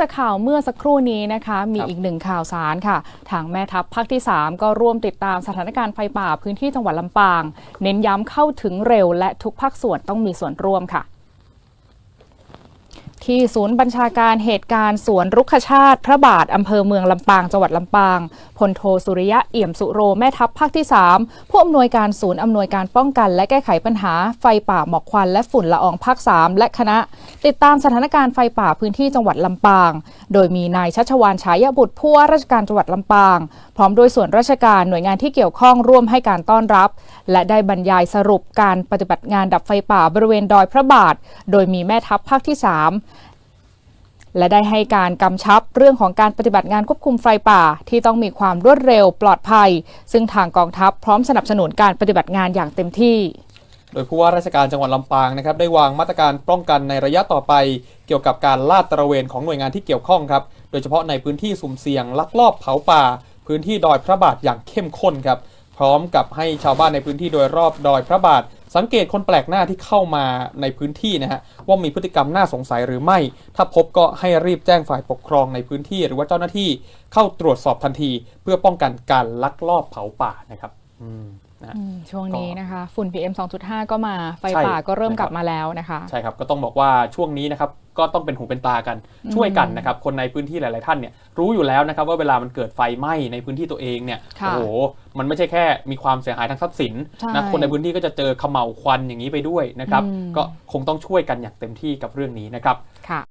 จากข่าวเมื่อสักครู่นี้นะคะ มีครับอีกหนึ่งข่าวสารค่ะ ทางแม่ทัพภาคที่ 3 ก็ร่วมติดตามสถานการณ์ไฟป่าพื้นที่จังหวัดลำปาง เน้นย้ำเข้าถึงเร็วและทุกภาคส่วนต้องมีส่วนร่วมค่ะ ที่ศูนย์บัญชาการเหตุการณ์สวนรุกขชาติ พระบาทอำเภอเมืองลำปางจังหวัดลำปางพลโทสุริยะเอี่ยมสุโรแม่ทัพภาคที่ 3 ผู้อำนวยการศูนย์อำนวยการป้องกัน และแก้ไขปัญหาไฟป่าหมอกควันและฝุ่นละอองภาค 3 และคณะ ติดตามสถานการณ์ไฟป่าพื้นที่จังหวัดลำปาง โดยมีนายชัชวานฉายบุตรผู้ว่าราชการจังหวัดลำปาง พร้อมด้วยส่วนราชการหน่วยงานที่เกี่ยวข้องร่วมให้การต้อนรับ และได้บรรยายสรุปการปฏิบัติงานดับไฟป่าบริเวณดอยพระบาท โดยมีแม่ทัพภาคที่ 3 และได้ให้การกำชับเรื่องของการปฏิบัติงานควบคุมไฟป่า ที่ต้องมีความรวดเร็วปลอดภัย ซึ่งทางกองทัพพร้อมสนับสนุนการปฏิบัติงานอย่างเต็มที่ โดยผู้ว่าราชการจังหวัดลำปางนะครับได้วางมาตรการป้องกันในระยะต่อไป เกี่ยวกับการลาดตระเวนของหน่วยงานที่เกี่ยวข้องครับโดยเฉพาะในพื้นที่สุ่มเสี่ยงลักลอบเผาป่า พื้นที่ดอยพระบาทอย่างเข้มข้นครับพร้อมกับให้ชาวบ้านในพื้นที่โดยรอบดอยพระบาท สังเกตคนแปลกหน้าที่เข้ามาในพื้นที่นะฮะว่ามีพฤติกรรมน่าสงสัยหรือไม่ ถ้าพบก็ให้รีบแจ้งฝ่ายปกครองในพื้นที่ หรือว่าเจ้าหน้าที่เข้าตรวจสอบทันที เพื่อป้องกันการลักลอบเผาป่านะครับอืม นะฮะอืมช่วงนี้นะคะฝุ่น PM 2.5 ก็มาไฟใช่ป่าก็เริ่มนะครับกลับมาแล้วนะคะ ใช่ครับ ก็ต้องบอกว่าช่วงนี้นะครับก็ต้องเป็นหูเป็นตากันช่วยกันนะครับ คนในพื้นที่หลาย ๆ ท่านเนี่ยรู้อยู่แล้วนะครับว่าเวลามันเกิดไฟไหม้ในพื้นที่ตัวเองเนี่ยค่ะโอ้โหมันไม่ใช่แค่มีความเสียหายทางทรัพย์สินใช่นะคนในพื้นที่ก็จะเจอเขม่าวควันอย่างนี้ไปด้วยนะครับอืมก็คงต้องช่วยกันอย่างเต็มที่กับเรื่องนี้นะครับค่ะ